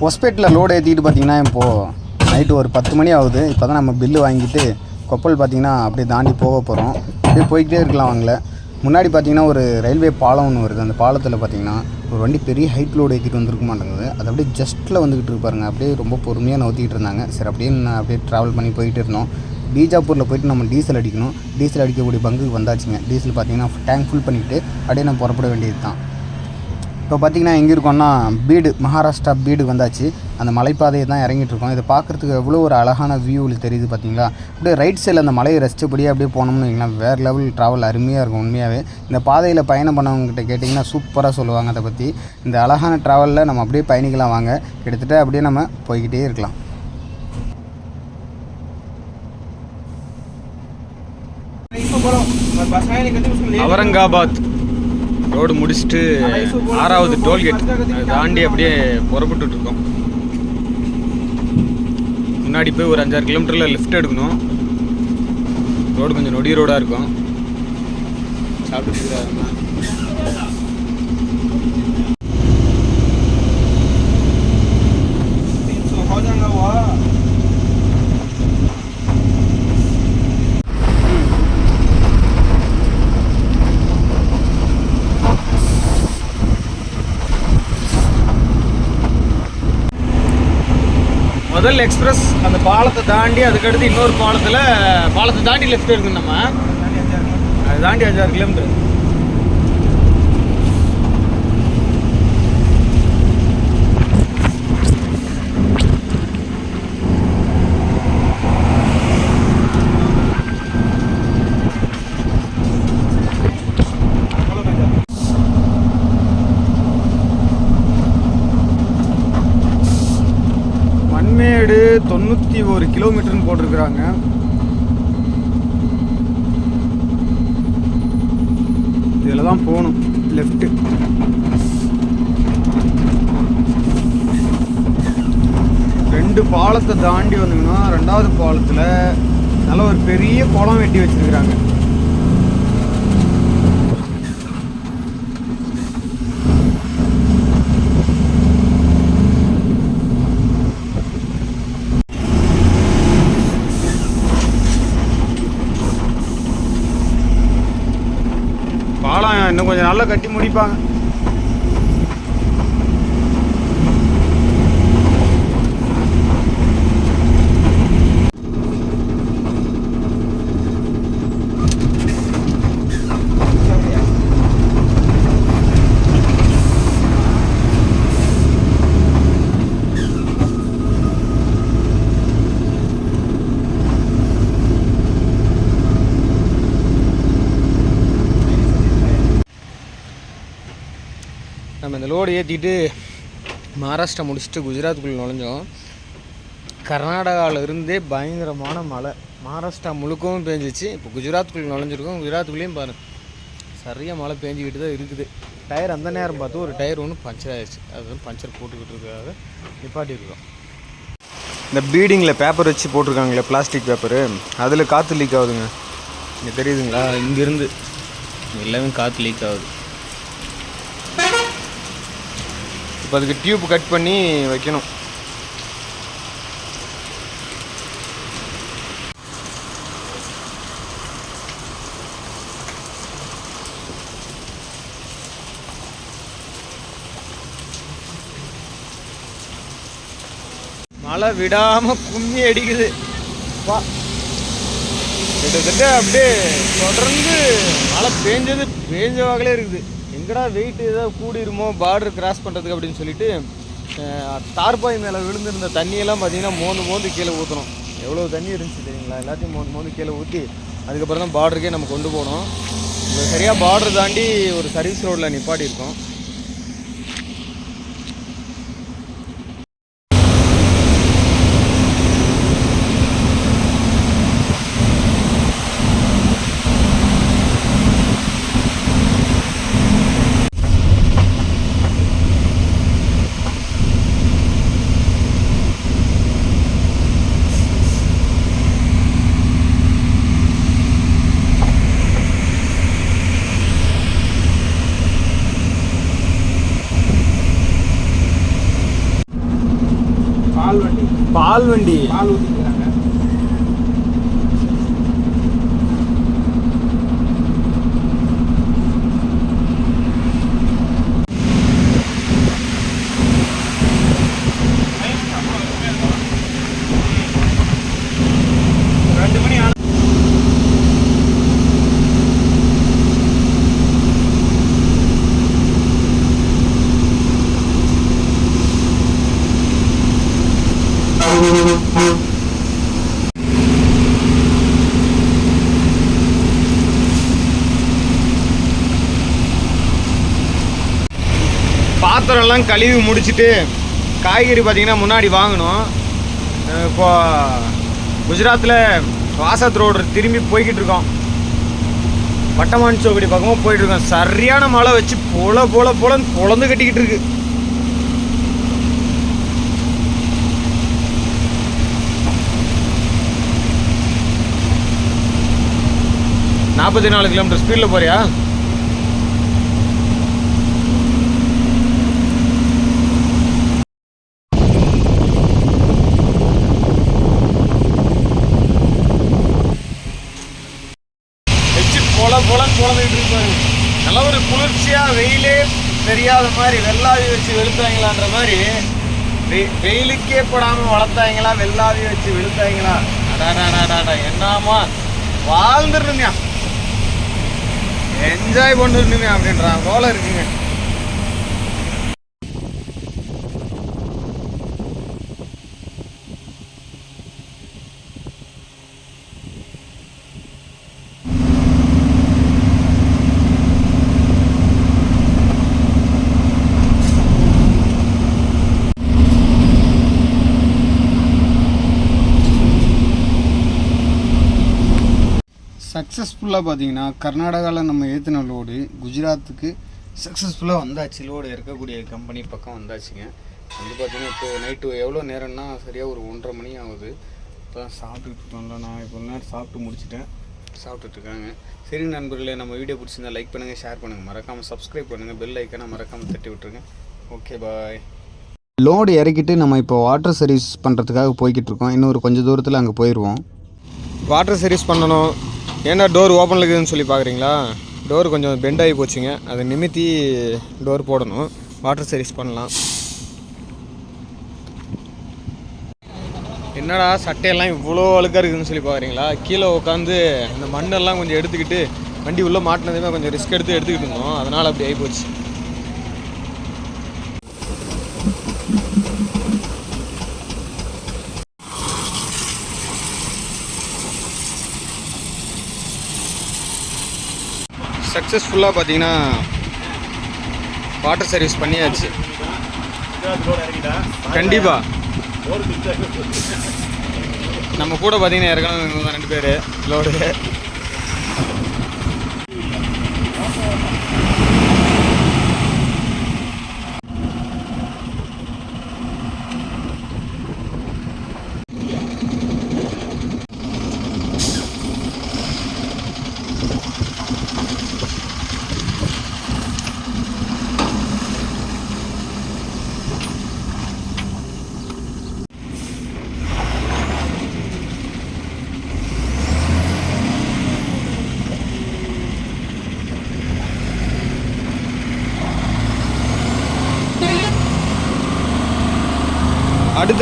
ஹொஸ்பேட்டில் load ஏற்றிட்டு பார்த்தீங்கன்னா இப்போது நைட்டு ஒரு பத்து மணி ஆகுது. இப்போ தான் நம்ம பில்லு வாங்கிட்டு கொப்பல் பார்த்தீங்கன்னா அப்படியே தாண்டி போக போகிறோம் அப்படியே போய்கிட்டே இருக்கலாம் வாங்கல. முன்னாடி பார்த்தீங்கன்னா ஒரு ரயில்வே பாலம் ஒன்று வருது. அந்த பாலத்தில் பார்த்தீங்கன்னா ஒரு வண்டி பெரிய ஹைட் லோடு ஏற்றிட்டு வந்திருக்க மாட்டேங்குது. அது அப்படியே ஜஸ்ட்டில் வந்துக்கிட்டு இருப்பாருங்க அப்படியே ரொம்ப பொறுமையாக நவுத்திக்கிட்டு இருந்தாங்க. சரி அப்படியே நான் அப்படியே ட்ராவல் பண்ணி போயிட்டு இருந்தோம். பீஜாப்பூரில் போயிட்டு நம்ம டீசல் அடிக்கணும். டீசல் அடிக்கக்கூடிய பங்குக்கு வந்தாச்சுங்க. டீசல் பார்த்தீங்கன்னா டேங்க் ஃபுல் பண்ணிவிட்டு அப்படியே நான் புறப்பட வேண்டியது தான் இப்போ பார்த்தீங்கன்னா எங்கே இருக்கோம்னா பீடு மகாராஷ்டிரா பீடு வந்தாச்சு. அந்த மலைப்பாதையை தான் இறங்கிட்டு இருக்கோம். இதை பார்க்குறதுக்கு எவ்வளோ ஒரு அழகான வியூவில் தெரியுது பார்த்தீங்களா? அப்படியே ரைட் சைடில் அந்த மலையை ரசித்தபடியே அப்படியே போனோம்னு வைங்களேன். வேறு லெவல் ட்ராவல் அருமையாக இருக்கும் உண்மையாகவே இந்த பாதையில் பயணம் பண்ணவங்ககிட்ட கேட்டிங்கன்னா சூப்பராக சொல்லுவாங்க அதை பற்றி இந்த அழகான ட்ராவலில் நம்ம அப்படியே பயணிக்கலாம் வாங்க. கிட்டத்தட்ட அப்படியே நம்ம போய்கிட்டே இருக்கலாம். அவரங்காபாத். ரோடு முடிச்சுட்டு ஆறாவது டோல்கேட் தாண்டி அப்படியே புறப்பட்டு இருக்கோம் முன்னாடி போய் ஒரு அஞ்சாறு கிலோமீட்டரில் லெஃப்ட் எடுக்கணும். ரோடு கொஞ்சம் நொடி ரோடாக இருக்கும். சாப்பிட்டு முதல் எக்ஸ்பிரஸ் அந்த பாலத்தை தாண்டி அதுக்கடுத்து இன்னொரு பாலத்தில் பாலத்தை தாண்டி லெஃப்ட் எடுக்கணும் நம்ம. அது தாண்டி அஞ்சாறு கிலோமீட்டர் போட்டிருக்கிறாங்க. இதில் தான் போகணும். லெஃப்ட்டு ரெண்டு பாலத்தை தாண்டி வந்தீங்கன்னா ரெண்டாவது பாலத்தில் நல்ல ஒரு பெரிய குளம் வெட்டி வச்சிருக்கிறாங்க பாலம் இன்னும் கொஞ்சம் நல்லா கட்டி முடிப்பாங்க. லோடு ஏற்றிட்டு மகாராஷ்டிரா முடிச்சுட்டு குஜராத்துக்குள்ளே நுழைஞ்சோம். கர்நாடகாவிலிருந்தே பயங்கரமான மழை. மகாராஷ்டிரா முழுக்கவும் பேஞ்சிச்சு. இப்போ குஜராத்துக்குள்ளே நுழைஞ்சிருக்கோம். குஜராத்துக்குள்ளேயும் பாருங்க. சரியாக மழை பேஞ்சிக்கிட்டு தான் இருக்குது. டயர் அந்த நேரம் பார்த்து ஒரு டயர் ஒன்று பஞ்சர் ஆயிடுச்சு. அது வந்து பஞ்சர் போட்டுக்கிட்டு இருக்கிறதாக நிப்பாட்டிருக்கோம் இந்த பீடிங்கில் பேப்பர் வச்சு போட்டிருக்காங்களே பிளாஸ்டிக் பேப்பரு. அதில் காற்று லீக் ஆகுதுங்க. இங்கே தெரியுதுங்களா? இங்கேருந்து. எல்லாமே காற்று லீக் ஆகுது. இப்போ அதுக்கு டியூப் கட் பண்ணி வைக்கணும். மழை விடாம கும்மி அடிக்குது. வா. கிட்டத்தட்ட அப்படியே தொடர்ந்து மழை பேஞ்சது பேஞ்ச வகையிலே இருக்குது. எங்கடா வெயிட் ஏதாவது கூடிருமோ பார்டர் கிராஸ் பண்ணுறதுக்கு அப்படின்னு சொல்லிட்டு தார்பாய் மேலே விழுந்திருந்த தண்ணியெல்லாம் பார்த்தீங்கன்னா மோந்து மோந்து கீழே ஊற்றணும் எவ்வளோ தண்ணி இருந்துச்சு தெரியுங்களா? எல்லாத்தையும் மோந்து மோந்து கீழே ஊற்றி அதுக்கப்புறம் தான் பார்டருக்கே நம்ம கொண்டு போனோம் சரியாக பார்டர் தாண்டி ஒரு சர்வீஸ் ரோட்டில் நிப்பாட்டி வண்டி பால் வண்டி பால் ஊற்றிக்கிறாங்க ரெண்டு மணி ஆன பாத்திரம்லாம் கழுவி முடிச்சுட்டு காய்கறி பார்த்தீங்கன்னா முன்னாடி வாங்கினோம் இப்போ குஜராத்தில் வாசத் ரோடு திரும்பி போய்கிட்டு இருக்கோம். பட்டமான் சோக்கடி பக்கமாக போயிட்டுருக்கோம் சரியான மழை வச்சு பொல பொல பொலன்னு பொழந்து கட்டிக்கிட்டு இருக்கு. நாற்பத்தி நாலு கிலோமீட்டர் ஸ்பீடில் போறியா? வச்சு பொல பொலன்னு இருப்பாரு நல்ல ஒரு குளிர்ச்சியாக வெயிலே தெரியாத மாதிரி வெள்ளாவி வச்சு வெளுத்தாங்களான்ற மாதிரி வெயிலுக்கே போடாமல் வளர்த்தாங்களா வெள்ளாவி வச்சு வெளுத்தாங்களா? அடாடாடாடா என்னமா வாழ்ந்துருந்துயா என்ஜாய் பண்ணிருந்துமே அப்படின்றான் போல இருக்குங்க. சக்ஸஸ்ஃபுல்லாக பார்த்தீங்கன்னா கர்நாடகாவில் நம்ம ஏற்றின லோடு குஜராத்துக்கு சக்ஸஸ்ஃபுல்லாக வந்தாச்சு. லோடு இருக்கக்கூடிய கம்பெனி பக்கம் வந்தாச்சுங்க. வந்து பார்த்தீங்கன்னா இப்போ நைட்டு எவ்வளோ நேரம்னா சரியாக ஒரு ஒன்றரை மணி ஆகுது. இப்போ தான் சாப்பிட்டுட்டு இருக்கோம்ல நான் இப்போ நேரம் சாப்பிட்டு முடிச்சிட்டேன். சாப்பிட்டுட்டு இருக்காங்க. சரி நண்பர்களே நம்ம வீடியோ பிடிச்சிருந்தா லைக் பண்ணுங்கள் ஷேர் பண்ணுங்கள் மறக்காமல் சப்ஸ்கிரைப் பண்ணுங்கள் பெல் ஐக்கனை மறக்காமல் தட்டி விட்டுருங்க. ஓகே பாய் லோடு இறக்கிட்டு நம்ம இப்போ வாட்டர் சர்வீஸ் பண்ணுறதுக்காக போய்கிட்டு இருக்கோம். இன்னும் ஒரு கொஞ்சம் தூரத்தில் அங்கே போயிடுவோம் வாட்டர் சர்வீஸ் பண்ணணும். ஏன்னா டோர் ஓப்பனில் இருக்குதுன்னு சொல்லி பார்க்குறீங்களா? டோர் கொஞ்சம் பெண்ட் ஆகி போச்சுங்க. அதை நிமித்தி டோர் போடணும். வாட்டர் சர்வீஸ் பண்ணலாம். என்னடா சட்டையெல்லாம் இவ்வளோ அழுக்காக இருக்குதுன்னு சொல்லி பார்க்குறீங்களா? கீழே உட்காந்து அந்த மண்ணெல்லாம் கொஞ்சம் எடுத்துக்கிட்டு வண்டி உள்ளே மாட்டினதுமே கொஞ்சம் ரிஸ்க் எடுத்து எடுத்துக்கிட்டு இருந்தோம். அதனால் அப்படி ஆகி போச்சு. சக்ஸஸ்ஃபுல்லாக பார்த்தீங்கன்னா வாட்டர் சர்வீஸ் பண்ணியாச்சு. கண்டிப்பாக நம்ம கூட பார்த்தீங்கன்னா இறக்கணும் ரெண்டு பேர் லோடு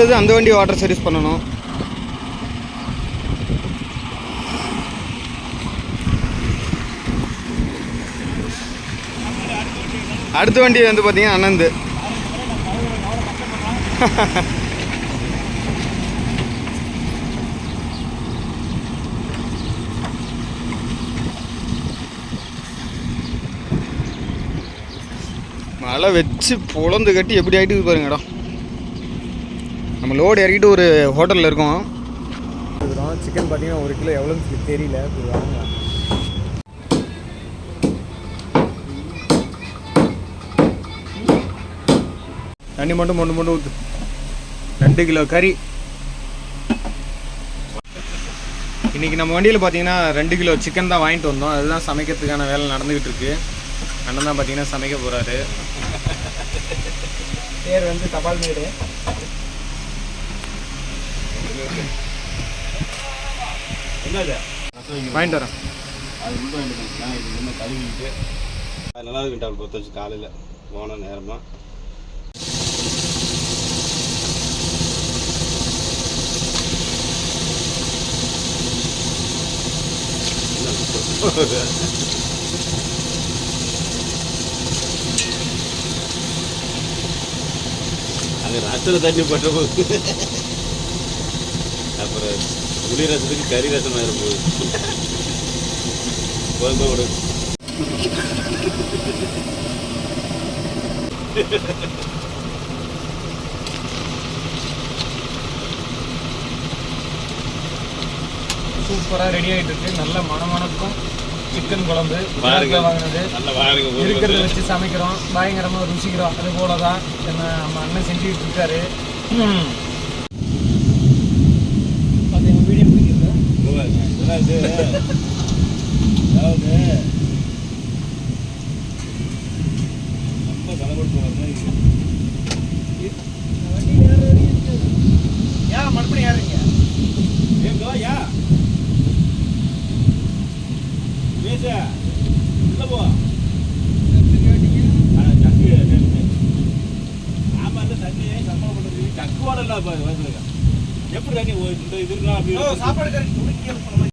அடுத்தது அந்த வண்டி வாட்டர் சர்வீஸ் பண்ணணும். அடுத்த வண்டி வந்து பார்த்தீங்கன்னா அனந்து. மழை வச்சு புலந்து கட்டி எப்படி ஆகிட்டு பாருங்க இடம் நம்ம லோடு இறக்கிட்டு ஒரு ஹோட்டலில் இருக்கோம். சிக்கன் பார்த்தீங்கன்னா ஒரு கிலோ எவ்வளோன்னு சொல்லி தெரியல. தண்ணி மட்டும் மொண்டு மொண்டு ஊற்று ரெண்டு கிலோ கறி. இன்னைக்கு நம்ம வண்டியில் பார்த்தீங்கன்னா ரெண்டு கிலோ சிக்கன் தான் வாங்கிட்டு வந்தோம். அதுதான் சமைக்கிறதுக்கான வேலை நடந்துக்கிட்டு இருக்கு. அண்ணன் தான் பார்த்தீங்கன்னா சமைக்க போகிறாரு பேர் வந்து தபால் மேடு. என்னது வாங்கிட்டு வரேன். அது உள்ள வாங்கிட்டு இது என்ன அது நல்லா இருக்குண்டா பொறுத்த வச்சு காலையில் போன நேரமாக அங்கே ரசத்தில் தண்ணி பட்ட போகுது அப்புறம் புளி ரசத்துக்கு கறி ரசம் ஆயிரும் போகுது. சூப்பராக ரெடி ஆகிட்டு இருக்கு. நல்ல மணமணக்கும் சிக்கன் குழம்பு. வாங்கினது. இருக்கிறத. வச்சு சமைக்கிறோம். பயங்கரமாக ருசிக்கிறோம். அது போல தான் என்ன நம்ம அண்ணன் செஞ்சுக்கிட்டு இருக்காரு ம். பார்த்தீங்கன்னா வீடியோ பிடிக்கிறதா இதெல்லாம் அதாவது ரொம்ப தலைப்படுத்து ஏன் மறுபடியும் ஏறுறீங்க ஏங்கோ யா பேச உள்ள போ ஆமா சம்பளம் எப்படி தண்ணி இந்த இதுனா சாப்பாடு